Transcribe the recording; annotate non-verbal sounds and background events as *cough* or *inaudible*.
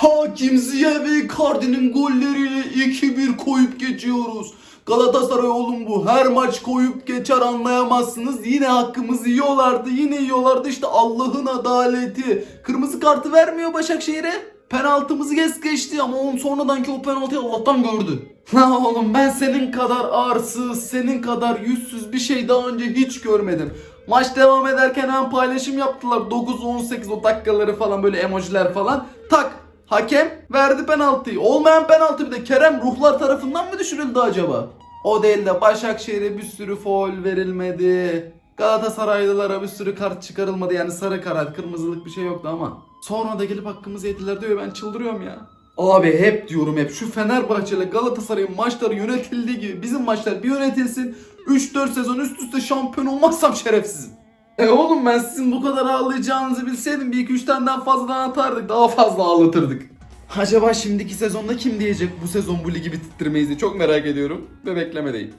Hakim Ziya ve Icardi'nin golleriyle 2-1 koyup geçiyoruz. Galatasaray oğlum bu. Her maç koyup geçer anlayamazsınız. Yine hakkımızı yiyorlardı. Yine yiyorlardı. İşte Allah'ın adaleti. Kırmızı kartı vermiyor Başakşehir'e. Penaltımızı geç geçti ama onun sonradan ki o penaltıyı Allah'tan gördü. *laughs* La oğlum ben senin kadar arsız, senin kadar yüzsüz bir şey daha önce hiç görmedim. Maç devam ederken hem paylaşım yaptılar 9-18 o dakikaları falan böyle emojiler falan. Tak hakem verdi penaltıyı. Olmayan penaltı bir de Kerem ruhlar tarafından mı düşürüldü acaba? O değil de Başakşehir'e bir sürü foul verilmedi. Galatasaraylılara bir sürü kart çıkarılmadı yani sarı kart kırmızılık bir şey yoktu ama. Sonra da gelip hakkımızı yediler diyor ben çıldırıyorum ya. Abi hep diyorum hep şu Fenerbahçe ile Galatasaray'ın maçları yönetildiği gibi bizim maçlar bir yönetilsin. 3-4 sezon üst üste şampiyon olmazsam şerefsizim. E oğlum ben sizin bu kadar ağlayacağınızı bilseydim bir iki üç taneden fazladan atardık daha fazla ağlatırdık. Acaba şimdiki sezonda kim diyecek bu sezon bu ligi bitirmeyiz diye çok merak ediyorum ve beklemedeyim.